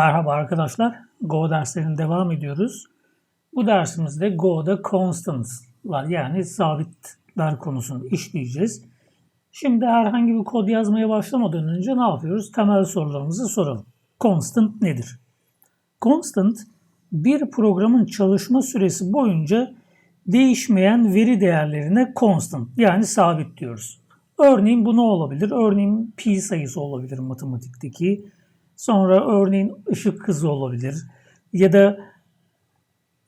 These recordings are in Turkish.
Merhaba arkadaşlar. Go derslerine devam ediyoruz. Bu dersimizde Go'da constants'lar yani sabitler konusunu işleyeceğiz. Şimdi herhangi bir kod yazmaya başlamadan önce ne yapıyoruz? Temel sorularımızı soralım. Constant nedir? Constant bir programın çalışma süresi boyunca değişmeyen veri değerlerine constant yani sabit diyoruz. Örneğin bu ne olabilir? Örneğin pi sayısı olabilir matematikteki. Sonra örneğin ışık hızı olabilir. Ya da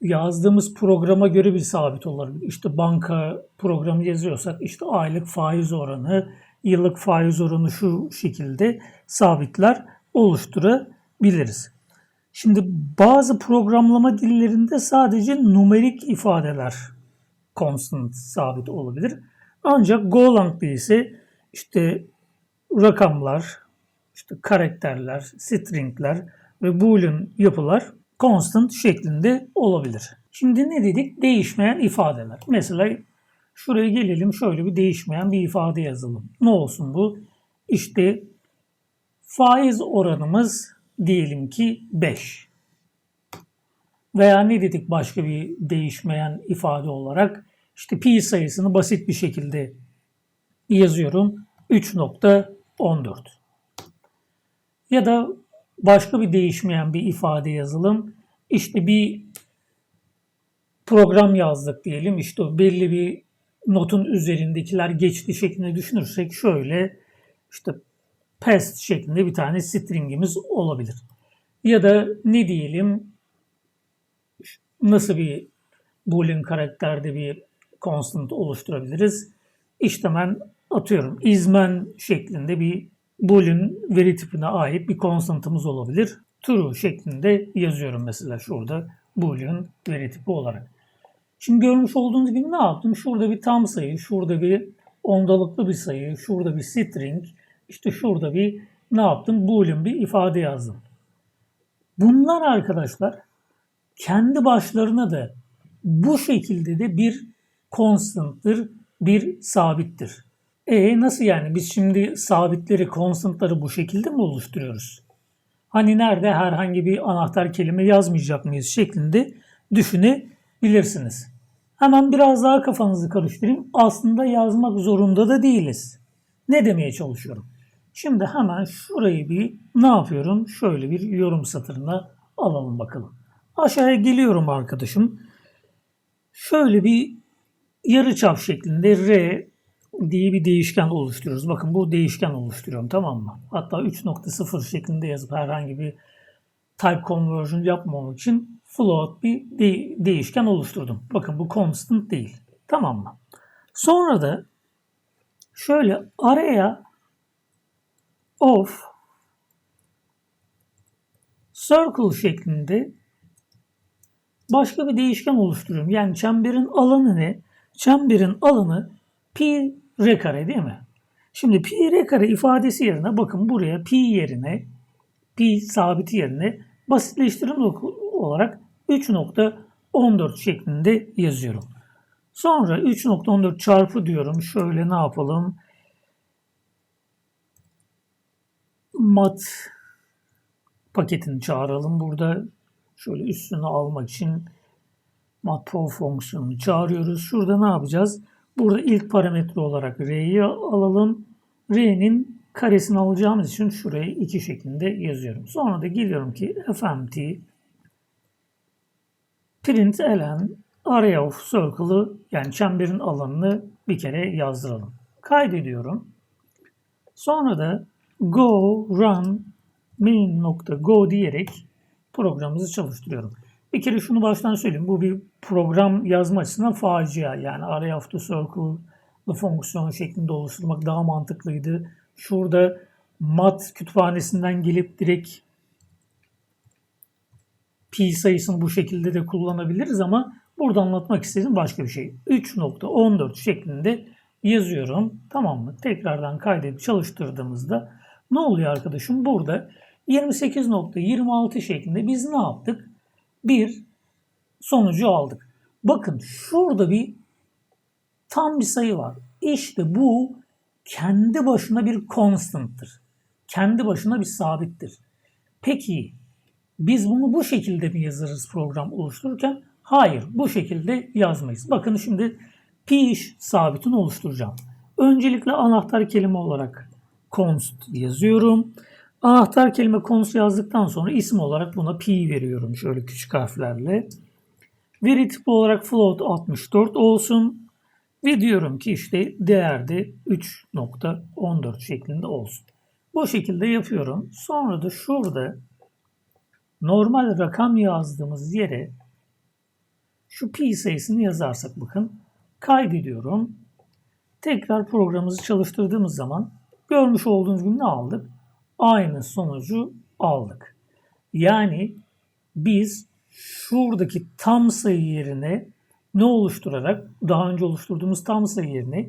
yazdığımız programa göre bir sabit olabilir. İşte banka programı yazıyorsak işte aylık faiz oranı, yıllık faiz oranı şu şekilde sabitler oluşturabiliriz. Şimdi bazı programlama dillerinde sadece numerik ifadeler constant sabit olabilir. Ancak Golang'da ise işte rakamlar, işte karakterler, stringler ve boolean yapılar constant şeklinde olabilir. Şimdi ne dedik? Değişmeyen ifadeler. Mesela şuraya gelelim şöyle bir değişmeyen bir ifade yazalım. Ne olsun bu? İşte faiz oranımız diyelim ki 5. Veya ne dedik başka bir değişmeyen ifade olarak? İşte pi sayısını basit bir şekilde yazıyorum. 3.14. Ya da başka bir değişmeyen bir ifade yazalım. İşte bir program yazdık diyelim. İşte belli bir notun üzerindekiler geçti şeklinde düşünürsek şöyle işte past şeklinde bir tane stringimiz olabilir. Ya da ne diyelim nasıl bir boolean karakterde bir constant oluşturabiliriz? İşte ben atıyorum izmen şeklinde bir boolean veri tipine ait bir constant'ımız olabilir. True şeklinde yazıyorum mesela şurada boolean veri tipi olarak. Şimdi görmüş olduğunuz gibi ne yaptım? Şurada bir tam sayı, şurada bir ondalıklı bir sayı, şurada bir string, işte şurada bir ne yaptım? Boolean bir ifade yazdım. Bunlar arkadaşlar kendi başlarına da bu şekilde de bir constant'tır, bir sabittir. E nasıl yani? Biz şimdi sabitleri, constant'ları bu şekilde mi oluşturuyoruz? Hani nerede herhangi bir anahtar kelime yazmayacak mıyız şeklinde düşünebilirsiniz. Hemen biraz daha kafanızı karıştırayım. Aslında yazmak zorunda da değiliz. Ne demeye çalışıyorum? Şimdi hemen şurayı bir ne yapıyorum? Şöyle bir yorum satırına alalım bakalım. Aşağıya geliyorum arkadaşım. Şöyle bir yarıçap şeklinde R diye bir değişken oluşturuyoruz. Bakın bu değişken oluşturuyorum tamam mı? Hatta 3.0 şeklinde yazıp herhangi bir type conversion yapmamak için float bir de- değişken oluşturdum. Bakın bu constant değil. Tamam mı? Sonra da şöyle araya of circle şeklinde başka bir değişken oluşturuyorum. Yani çemberin alanı ne? Çemberin alanı pi r kare değil mi? Şimdi pi r kare ifadesi yerine bakın buraya pi yerine pi sabiti yerine basitleştirim olarak 3.14 şeklinde yazıyorum. Sonra 3.14 çarpı diyorum. Şöyle ne yapalım? Mat paketini çağıralım. Burada şöyle üstünü almak için matpro fonksiyonunu çağırıyoruz. Şurada ne yapacağız? Burada ilk parametre olarak r'yi alalım. r'nin karesini alacağımız için şuraya 2 şeklinde yazıyorum. Sonra da geliyorum ki fmt print ln area of circle'ı yani çemberin alanını bir kere yazdıralım. Kaydediyorum. Sonra da go run main.go diyerek programımızı çalıştırıyorum. Bir kere şunu baştan söyleyeyim. Bu bir program yazma açısından facia. Yani array of the circle fonksiyon şeklinde oluşturmak daha mantıklıydı. Şurada mat kütüphanesinden gelip direkt pi sayısını bu şekilde de kullanabiliriz ama burada anlatmak istediğim başka bir şey. 3.14 şeklinde yazıyorum. Tamam mı? Tekrardan kaydedip çalıştırdığımızda ne oluyor arkadaşım? Burada 28.26 şeklinde biz ne yaptık? Bir sonucu aldık. Bakın şurada bir tam bir sayı var. İşte bu kendi başına bir constant'tır. Kendi başına bir sabittir. Peki Biz bunu bu şekilde mi yazarız program oluştururken? Hayır, bu şekilde yazmayız. Bakın şimdi pi sabitini oluşturacağım. Öncelikle anahtar kelime olarak const yazıyorum. Anahtar kelime const yazdıktan sonra isim olarak buna pi veriyorum şöyle küçük harflerle. Veri tipi olarak float 64 olsun. Ve diyorum ki işte değerde 3.14 şeklinde olsun. Bu şekilde yapıyorum. Sonra da şurada normal rakam yazdığımız yere şu pi sayısını yazarsak bakın kaydediyorum. Tekrar programımızı çalıştırdığımız zaman görmüş olduğunuz gibi ne aldık? Aynı sonucu aldık. Yani biz şuradaki tam sayı yerine ne oluşturarak daha önce oluşturduğumuz tam sayı yerine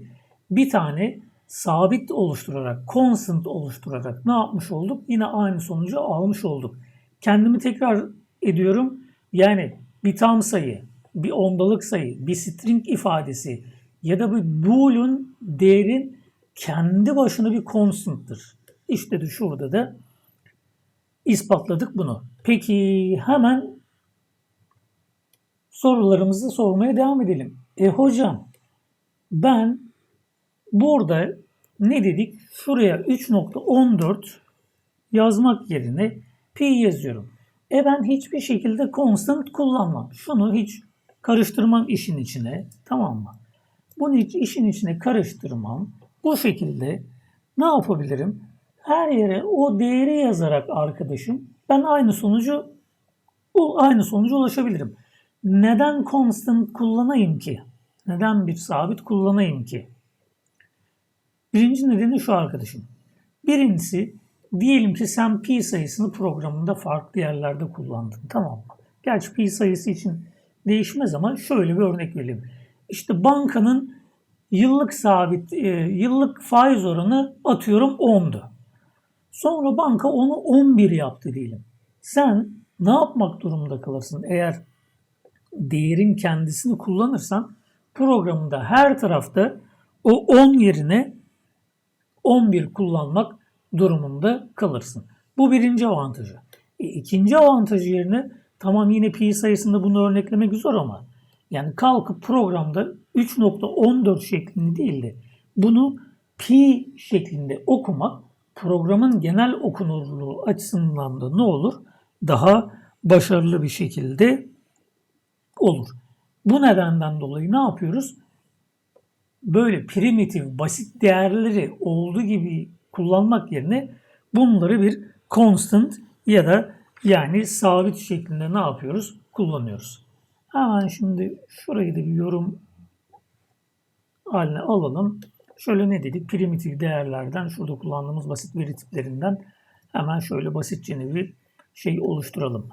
bir tane sabit oluşturarak, constant oluşturarak ne yapmış olduk? Yine aynı sonucu almış olduk. Kendimi tekrar ediyorum. Yani bir tam sayı, bir ondalık sayı, bir string ifadesi ya da bir boolean değerin kendi başına bir constant'tır. İşte de şurada da ispatladık bunu. Peki hemen sorularımızı sormaya devam edelim. E hocam ben burada ne dedik? Şuraya 3.14 yazmak yerine pi yazıyorum. E ben hiçbir şekilde constant kullanmam. Şunu hiç karıştırmam işin içine. Tamam mı? Bunu hiç işin içine karıştırmam. Bu şekilde ne yapabilirim? Her yere o değeri yazarak arkadaşım ben aynı sonucu aynı sonuca ulaşabilirim. Neden constant kullanayım ki? Neden bir sabit kullanayım ki? Birinci nedeni şu arkadaşım. Birincisi diyelim ki sen pi sayısını programında farklı yerlerde kullandın. Tamam mı? Gerçi pi sayısı için değişmez ama şöyle bir örnek vereyim. İşte bankanın yıllık sabit, e, yıllık faiz oranı atıyorum 10'du. Sonra banka onu 11 yaptı diyelim. Sen ne yapmak durumunda kalırsın? Eğer değerin kendisini kullanırsan programında her tarafta o 10 yerine 11 kullanmak durumunda kalırsın. Bu birinci avantajı. E, ikinci avantajı yerine tamam yine pi sayısında bunu örneklemek zor ama yani kalkıp programda 3.14 şeklinde değil de bunu pi şeklinde okumak programın genel okunurluğu açısından da ne olur? Daha başarılı bir şekilde olur. Bu nedenden dolayı ne yapıyoruz? Böyle primitif, basit değerleri olduğu gibi kullanmak yerine bunları bir constant ya da yani sabit şeklinde ne yapıyoruz? Kullanıyoruz. Hemen şimdi şurayı da bir yorum haline alalım. Şöyle ne dedik? Primitif değerlerden, şurada kullandığımız basit veri tiplerinden hemen şöyle basitçe bir şey oluşturalım.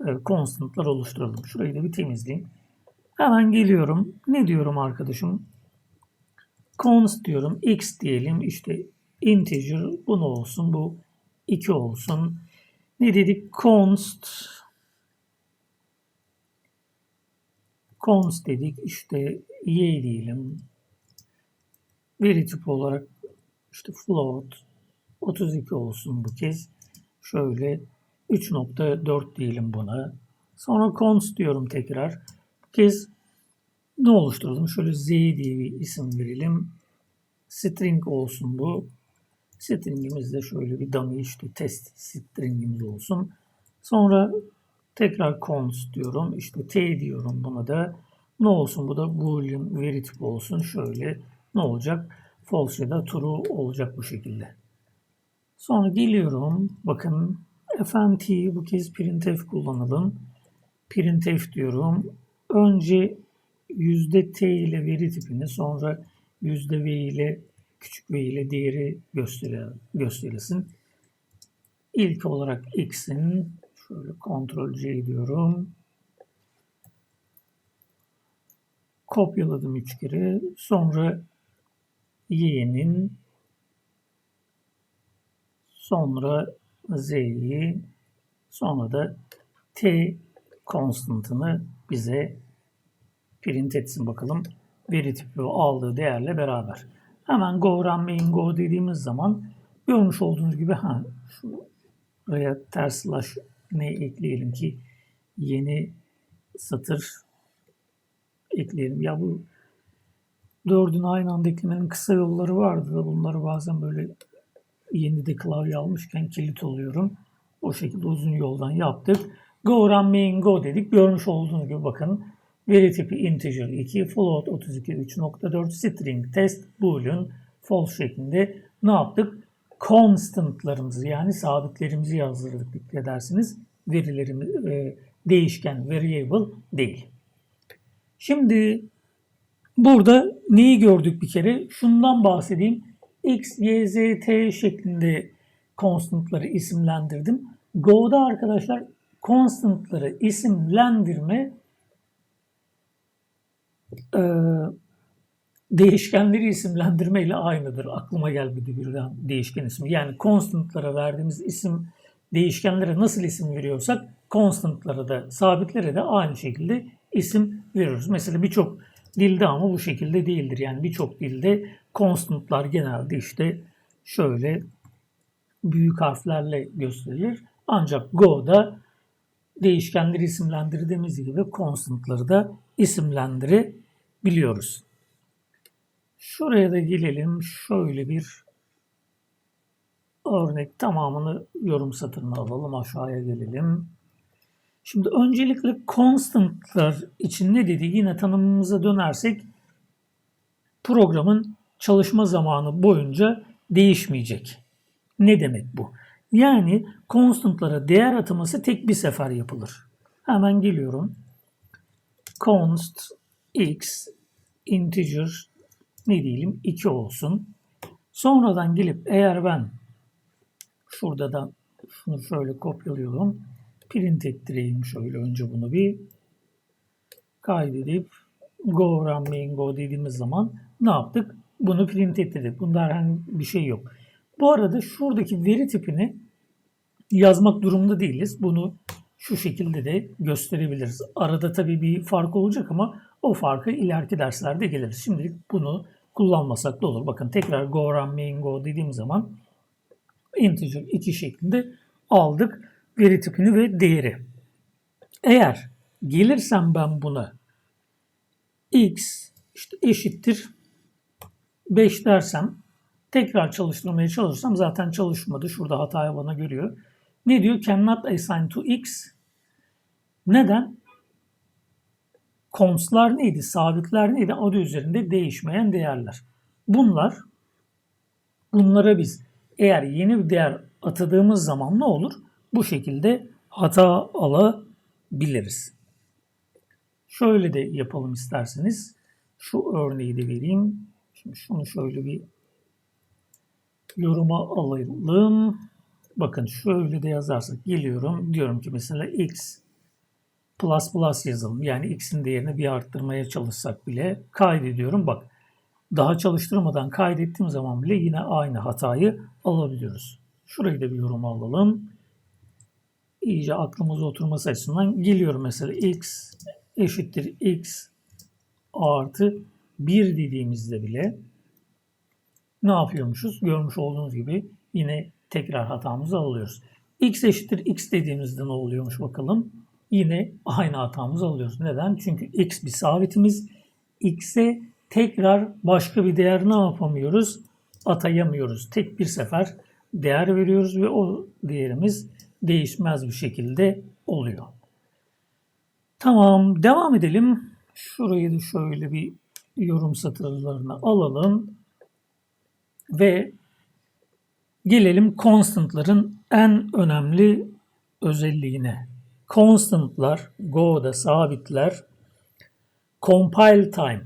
E, constant'lar oluşturalım. Şurayı da bir temizleyeyim. Hemen geliyorum. Ne diyorum arkadaşım? const diyorum. x diyelim. İşte integer bu ne olsun? Bu 2 olsun. Ne dedik? const const dedik. İşte y diyelim. Veri tipi olarak işte float 32 olsun bu kez. Şöyle 3.4 diyelim buna. Sonra const diyorum tekrar. Bu kez ne oluşturalım? Şöyle z diye bir isim verelim. String olsun bu. Stringimiz de şöyle bir dummy işte test stringimiz olsun. Sonra tekrar const diyorum. İşte t diyorum buna da. Ne olsun bu da boolean veri tipi olsun. Şöyle ne olacak? False ya da true olacak bu şekilde. Sonra geliyorum. Bakın fnt bu kez printf kullanalım. Printf diyorum. Önce yüzde t ile veri tipini sonra yüzde v ile küçük v ile değeri gösterilsin. İlk olarak x'in şöyle Ctrl C diyorum. Kopyaladım üç kere. Sonra y'nin sonra z'yi sonra da t konstantını bize print etsin bakalım. Veri tipi aldığı değerle beraber. Hemen go run main go dediğimiz zaman görmüş olduğunuz gibi ha şuraya ters slash ne ekleyelim ki yeni satır ekleyelim. Ya bu dördün aynı anda eklemenin kısa yolları vardı da bunları bazen böyle yeni de klavye almışken kilit oluyorum. O şekilde uzun yoldan yaptık. Go run main go dedik. Görmüş olduğunuz gibi bakın veri tipi integer 2, float 32 3.4, string test, boolean, false şeklinde ne yaptık? Constantlarımızı yani sabitlerimizi yazdırdık dikkat edersiniz. Verilerimiz e, değişken variable değil. Şimdi burada neyi gördük bir kere? Şundan bahsedeyim. X, Y, Z, T şeklinde constantları isimlendirdim. Go'da arkadaşlar constantları isimlendirme e, değişkenleri isimlendirme ile aynıdır. Aklıma gelmedi birden değişken ismi. Yani constantlara verdiğimiz isim değişkenlere nasıl isim veriyorsak constantlara da sabitlere de aynı şekilde isim veriyoruz. Mesela birçok dilde ama bu şekilde değildir. Yani birçok dilde constantlar genelde işte şöyle büyük harflerle gösterilir. Ancak Go'da değişkenleri isimlendirdiğimiz gibi constantları da isimlendirebiliyoruz. Şuraya da gelelim. Şöyle bir örnek tamamını yorum satırına alalım. Aşağıya gelelim. Şimdi öncelikle constantlar için ne dedi? Yine tanımımıza dönersek programın çalışma zamanı boyunca değişmeyecek. Ne demek bu? Yani constantlara değer ataması tek bir sefer yapılır. Hemen geliyorum. const x integer ne diyelim 2 olsun. Sonradan gelip eğer ben şurada da şunu şöyle kopyalıyorum. Print ettireyim şöyle önce bunu bir kaydedip go run main go dediğimiz zaman ne yaptık? Bunu print ettirdik. Bunda herhangi bir şey yok. Bu arada şuradaki veri tipini yazmak durumunda değiliz. Bunu şu şekilde de gösterebiliriz. Arada tabii bir fark olacak ama o farkı ileriki derslerde gelir. Şimdilik bunu kullanmasak da olur. Bakın tekrar go run main go dediğim zaman integer 2 şeklinde aldık veri tipini ve değeri. Eğer gelirsem ben buna x işte eşittir 5 dersem tekrar çalıştırmaya çalışırsam zaten çalışmadı. Şurada hatayı bana görüyor. Ne diyor? Cannot assign to x. Neden? Constlar neydi? Sabitler neydi? Adı üzerinde değişmeyen değerler. Bunlar bunlara biz eğer yeni bir değer atadığımız zaman ne olur? Bu şekilde hata alabiliriz. Şöyle de yapalım isterseniz. Şu örneği de vereyim. Şimdi şunu şöyle bir yoruma alalım. Bakın şöyle de yazarsak geliyorum. Diyorum ki mesela x plus plus yazalım. Yani x'in değerini bir arttırmaya çalışsak bile kaydediyorum. Bak daha çalıştırmadan kaydettiğim zaman bile yine aynı hatayı alabiliyoruz. Şurayı da bir yorum alalım. İyice aklımıza oturması açısından geliyorum mesela x eşittir x artı 1 dediğimizde bile ne yapıyormuşuz? Görmüş olduğunuz gibi yine tekrar hatamızı alıyoruz. x eşittir x dediğimizde ne oluyormuş bakalım. Yine aynı hatamızı alıyoruz. Neden? Çünkü x bir sabitimiz. x'e tekrar başka bir değer ne yapamıyoruz? Atayamıyoruz. Tek bir sefer değer veriyoruz ve o değerimiz değişmez bir şekilde oluyor. Tamam devam edelim. Şurayı da şöyle bir yorum satırlarına alalım. Ve gelelim constant'ların en önemli özelliğine. Constant'lar, Go'da sabitler, compile time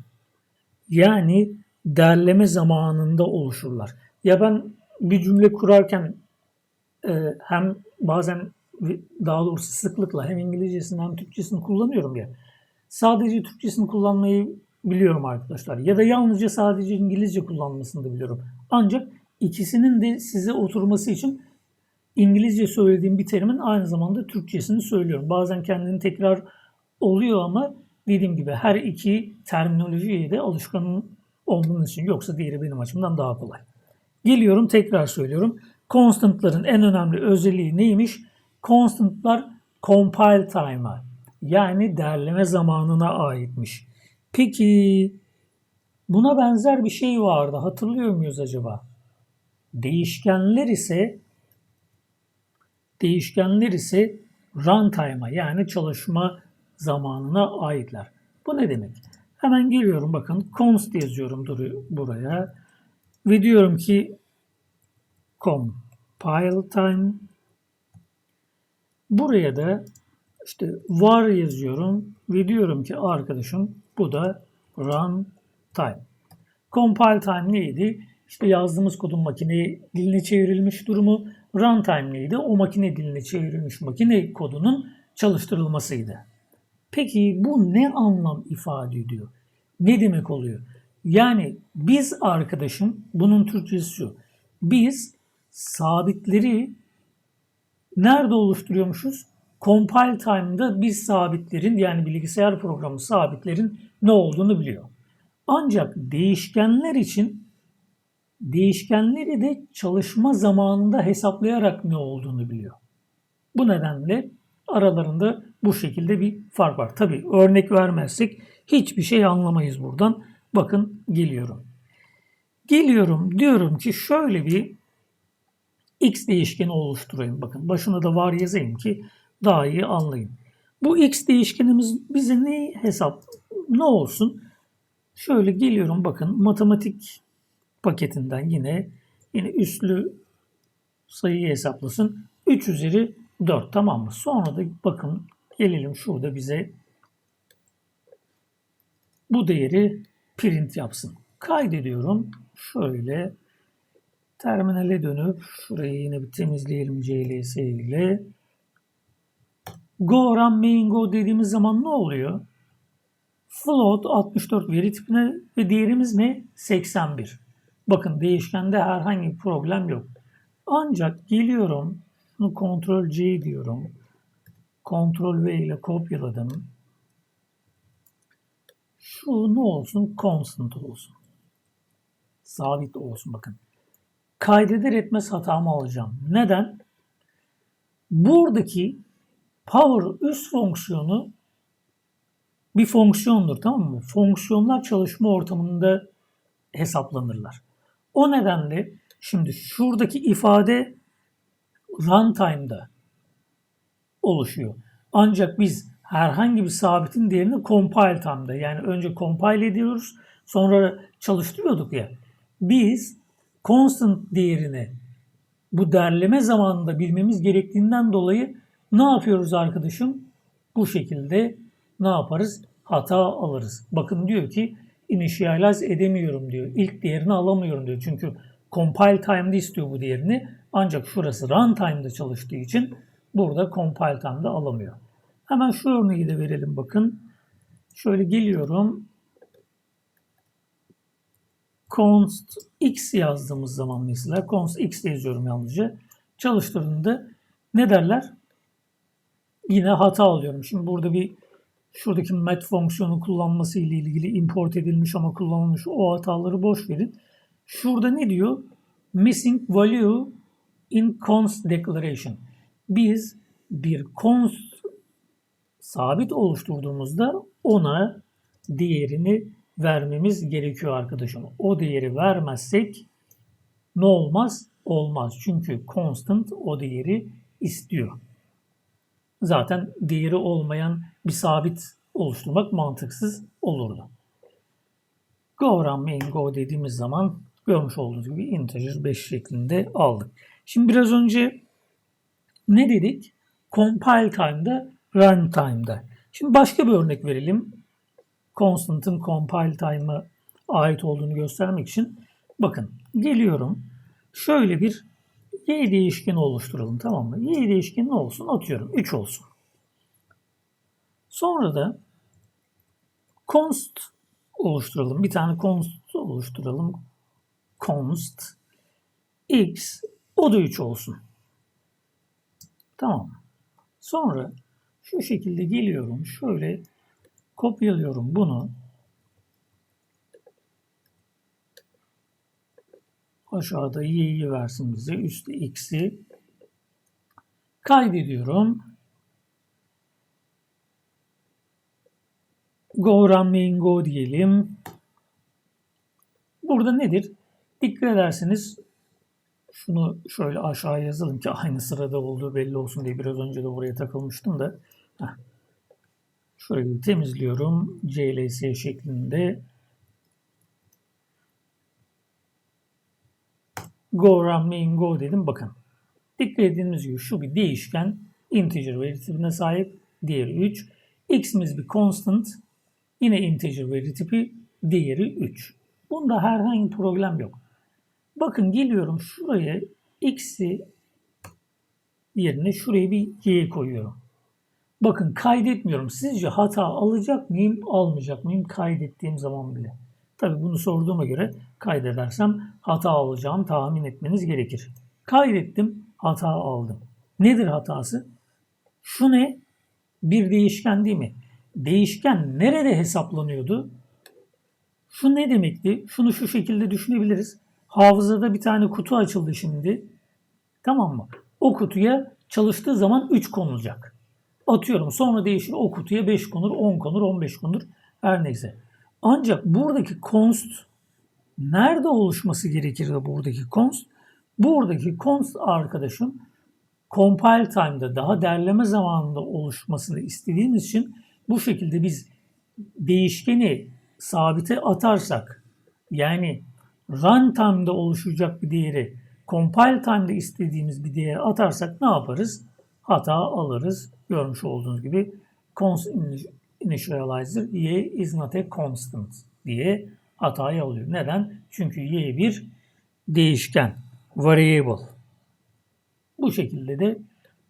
yani derleme zamanında oluşurlar. Ya ben bir cümle kurarken e, hem bazen daha doğrusu sıklıkla hem İngilizcesini hem Türkçesini kullanıyorum ya. Sadece Türkçesini kullanmayı biliyorum arkadaşlar. Ya da yalnızca sadece İngilizce kullanmasını da biliyorum. Ancak ikisinin de size oturması için İngilizce söylediğim bir terimin aynı zamanda Türkçesini söylüyorum. Bazen kendini tekrar oluyor ama dediğim gibi her iki terminolojiye de alışkan olmanız için yoksa diğeri benim açımdan daha kolay. Geliyorum tekrar söylüyorum. Constant'ların en önemli özelliği neymiş? Constant'lar compile time'a yani derleme zamanına aitmiş. Peki buna benzer bir şey vardı. Hatırlıyor muyuz acaba? Değişkenler ise değişkenler ise runtime'a yani çalışma zamanına aitler. Bu ne demek? Hemen geliyorum bakın const yazıyorum buraya ve diyorum ki compile time buraya da işte var yazıyorum ve diyorum ki arkadaşım bu da run time. Compile time neydi? İşte yazdığımız kodun makine diline çevrilmiş durumu. Runtime neydi? O makine diline çevrilmiş makine kodunun çalıştırılmasıydı. Peki bu ne anlam ifade ediyor? Ne demek oluyor? Yani biz arkadaşım, bunun Türkçesi şu. Biz sabitleri nerede oluşturuyormuşuz? Compile time'da biz sabitlerin yani bilgisayar programı sabitlerin ne olduğunu biliyor. Ancak değişkenler için değişkenleri de çalışma zamanında hesaplayarak ne olduğunu biliyor. Bu nedenle aralarında bu şekilde bir fark var. Tabi örnek vermezsek hiçbir şey anlamayız buradan. Bakın geliyorum. Geliyorum diyorum ki şöyle bir x değişkeni oluşturayım. Bakın başına da var yazayım ki daha iyi anlayın. Bu x değişkenimiz bize ne hesap ne olsun? Şöyle geliyorum bakın matematik paketinden yine yine üslü sayıyı hesaplasın. 3 üzeri 4 tamam mı? Sonra da bakın gelelim şurada bize bu değeri print yapsın. Kaydediyorum. Şöyle terminale dönüp şurayı yine bir temizleyelim CLS ile. Go run main go dediğimiz zaman ne oluyor? Float 64 veri tipine ve değerimiz ne? 81. Bakın değişkende herhangi bir problem yok. Ancak geliyorum bunu Ctrl C diyorum. Ctrl V ile kopyaladım. Şu ne olsun? Constant olsun. Sabit olsun bakın. Kaydeder etmez hatamı alacağım. Neden? Buradaki power üst fonksiyonu bir fonksiyondur tamam mı? Fonksiyonlar çalışma ortamında hesaplanırlar. O nedenle şimdi şuradaki ifade runtime'da oluşuyor. Ancak biz herhangi bir sabitin değerini compile time'da yani önce compile ediyoruz sonra çalıştırıyorduk ya. Biz constant değerini bu derleme zamanında bilmemiz gerektiğinden dolayı ne yapıyoruz arkadaşım? Bu şekilde ne yaparız? Hata alırız. Bakın diyor ki initialize edemiyorum diyor. İlk değerini alamıyorum diyor. Çünkü compile time'da istiyor bu değerini. Ancak şurası runtime'da çalıştığı için burada compile time'da alamıyor. Hemen şu örneği de verelim bakın. Şöyle geliyorum. Const x yazdığımız zaman mesela const x yazıyorum yalnızca. Çalıştırdığında ne derler? Yine hata alıyorum. Şimdi burada bir şuradaki met fonksiyonu kullanması ile ilgili import edilmiş ama kullanılmış o hataları boş verin. Şurada ne diyor? Missing value in const declaration. Biz bir const sabit oluşturduğumuzda ona değerini vermemiz gerekiyor arkadaşım. O değeri vermezsek ne olmaz? Olmaz. Çünkü constant o değeri istiyor. Zaten değeri olmayan bir sabit oluşturmak mantıksız olurdu. Go run main go dediğimiz zaman görmüş olduğunuz gibi integer 5 şeklinde aldık. Şimdi biraz önce ne dedik? Compile time'da, run time'da. Şimdi başka bir örnek verelim. Constant'ın compile time'a ait olduğunu göstermek için. Bakın geliyorum. Şöyle bir y değişkeni oluşturalım tamam mı? Y değişkeni ne olsun? Atıyorum 3 olsun. Sonra da const oluşturalım. Bir tane const oluşturalım. Const x o da 3 olsun. Tamam. Sonra şu şekilde geliyorum. Şöyle kopyalıyorum bunu. Aşağıda y'yi versin bize. Üstte x'i kaydediyorum. Go Running Go diyelim. Burada nedir? Dikkat ederseniz şunu şöyle aşağı yazalım ki aynı sırada olduğu belli olsun diye biraz önce de buraya takılmıştım da. Heh. Şurayı temizliyorum. CLS şeklinde. Go run main go dedim. Bakın. Dikkat ettiğimiz gibi şu bir değişken integer veri tipine sahip. Diğeri 3. X'imiz bir constant. Yine integer veri tipi. Diğeri 3. Bunda herhangi problem yok. Bakın geliyorum şuraya x'i yerine şuraya bir y koyuyorum. Bakın kaydetmiyorum. Sizce hata alacak mıyım, almayacak mıyım kaydettiğim zaman bile? Tabi bunu sorduğuma göre kaydedersem hata alacağımı tahmin etmeniz gerekir. Kaydettim, hata aldım. Nedir hatası? Şu ne? Bir değişken değil mi? Değişken nerede hesaplanıyordu? Şu ne demekti? Şunu şu şekilde düşünebiliriz. Hafızada bir tane kutu açıldı şimdi. Tamam mı? O kutuya çalıştığı zaman 3 konulacak. Atıyorum sonra değişir o kutuya 5 konur, 10 konur, 15 konur her neyse. Ancak buradaki const nerede oluşması gerekirdi buradaki const? Buradaki const arkadaşım compile time'da daha derleme zamanında oluşmasını istediğimiz için bu şekilde biz değişkeni sabite atarsak yani runtime'da oluşacak bir değeri compile time'da istediğimiz bir değeri atarsak ne yaparız? Hata alırız. Görmüş olduğunuz gibi const initializer y is not a constant diye hatayı alıyor. Neden? Çünkü y bir değişken, variable. Bu şekilde de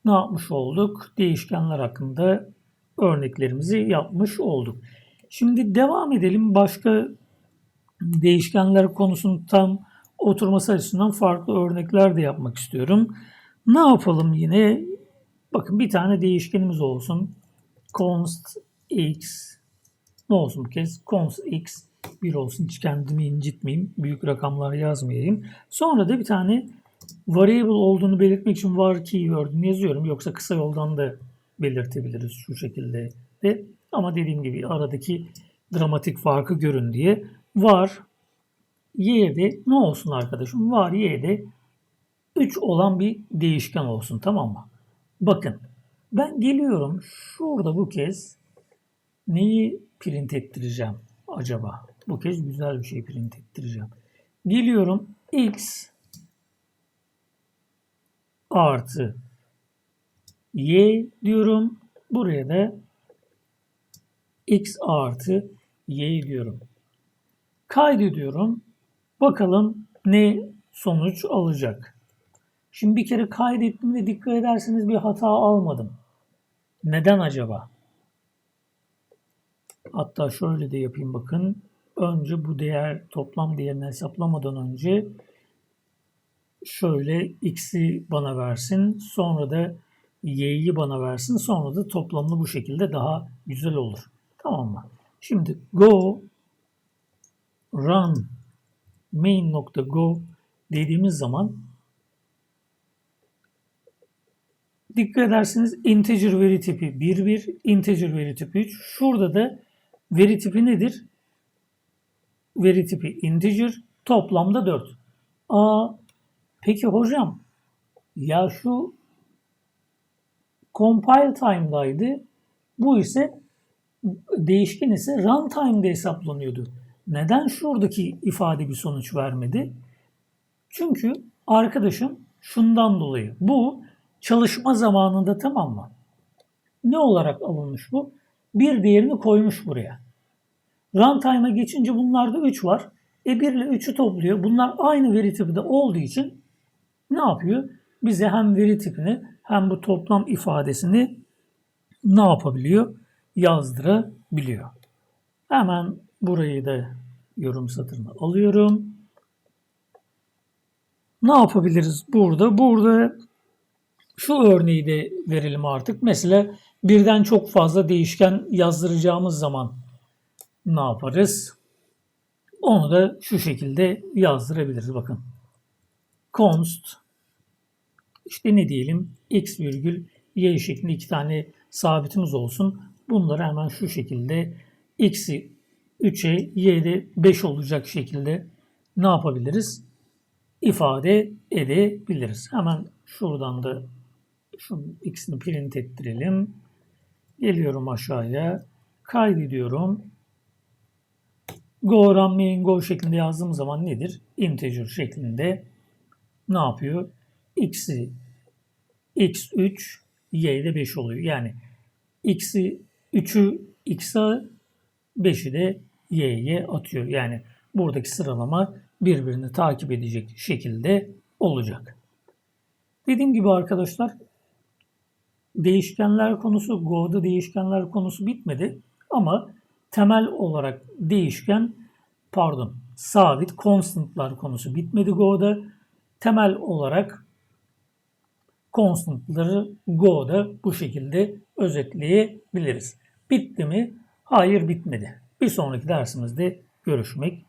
ne yapmış olduk? Değişkenler hakkında örneklerimizi yapmış olduk. Şimdi devam edelim. Başka değişkenler konusunun tam oturması açısından farklı örnekler de yapmak istiyorum. Ne yapalım yine? Bakın bir tane değişkenimiz olsun. const x ne olsun bu kez? const x 1 olsun. Hiç kendimi incitmeyeyim. Büyük rakamlar yazmayayım. Sonra da bir tane variable olduğunu belirtmek için var keyword'ünü yazıyorum. Yoksa kısa yoldan da belirtebiliriz şu şekilde de. Ama dediğim gibi aradaki dramatik farkı görün diye var y'de ne olsun arkadaşım? Var y'de 3 olan bir değişken olsun tamam mı? Bakın ben geliyorum şurada bu kez neyi print ettireceğim acaba? Bu kez güzel bir şey print ettireceğim. Geliyorum x artı y diyorum. Buraya da x artı y diyorum. Kaydediyorum. Bakalım ne sonuç alacak. Şimdi bir kere kaydettiğimde dikkat ederseniz bir hata almadım. Neden acaba? Hatta şöyle de yapayım bakın. Önce bu değer toplam değerini hesaplamadan önce şöyle x'i bana versin. Sonra da y'yi bana versin. Sonra da toplamını bu şekilde daha güzel olur. Tamam mı? Şimdi go run main.go dediğimiz zaman dikkat ederseniz integer veri tipi 1 1, integer veri tipi 3. Şurada da veri tipi nedir? Veri tipi integer, toplamda 4. Aa, peki hocam ya şu compile time'daydı. Bu ise değişken ise runtime'da hesaplanıyordu. Neden şuradaki ifade bir sonuç vermedi? Çünkü arkadaşım şundan dolayı bu çalışma zamanında tamam mı? Ne olarak alınmış bu? Bir değerini koymuş buraya. Runtime'a geçince bunlarda 3 var. E 1 ile 3'ü topluyor. Bunlar aynı veri tipinde olduğu için ne yapıyor? Bize hem veri tipini hem bu toplam ifadesini ne yapabiliyor? Yazdırabiliyor. Hemen Burayı da yorum satırına alıyorum. Ne yapabiliriz burada? Burada şu örneği de verelim artık. Mesela birden çok fazla değişken yazdıracağımız zaman ne yaparız? Onu da şu şekilde yazdırabiliriz. Bakın. const işte ne diyelim x virgül y şeklinde iki tane sabitimiz olsun. Bunları hemen şu şekilde x'i 3'e y'de 5 olacak şekilde ne yapabiliriz? ifade edebiliriz. Hemen şuradan da şunun x'ini print ettirelim. Geliyorum aşağıya. Kaydediyorum. Go run main go şeklinde yazdığım zaman nedir? Integer şeklinde ne yapıyor? x'i x3 y'de 5 oluyor. Yani x'i 3'ü x'a 5'i de y'ye atıyor. Yani buradaki sıralama birbirini takip edecek şekilde olacak. Dediğim gibi arkadaşlar değişkenler konusu, Go'da değişkenler konusu bitmedi ama temel olarak değişken pardon sabit constantlar konusu bitmedi Go'da. Temel olarak constantları Go'da bu şekilde özetleyebiliriz. Bitti mi? Hayır bitmedi. Bir sonraki dersimizde görüşmek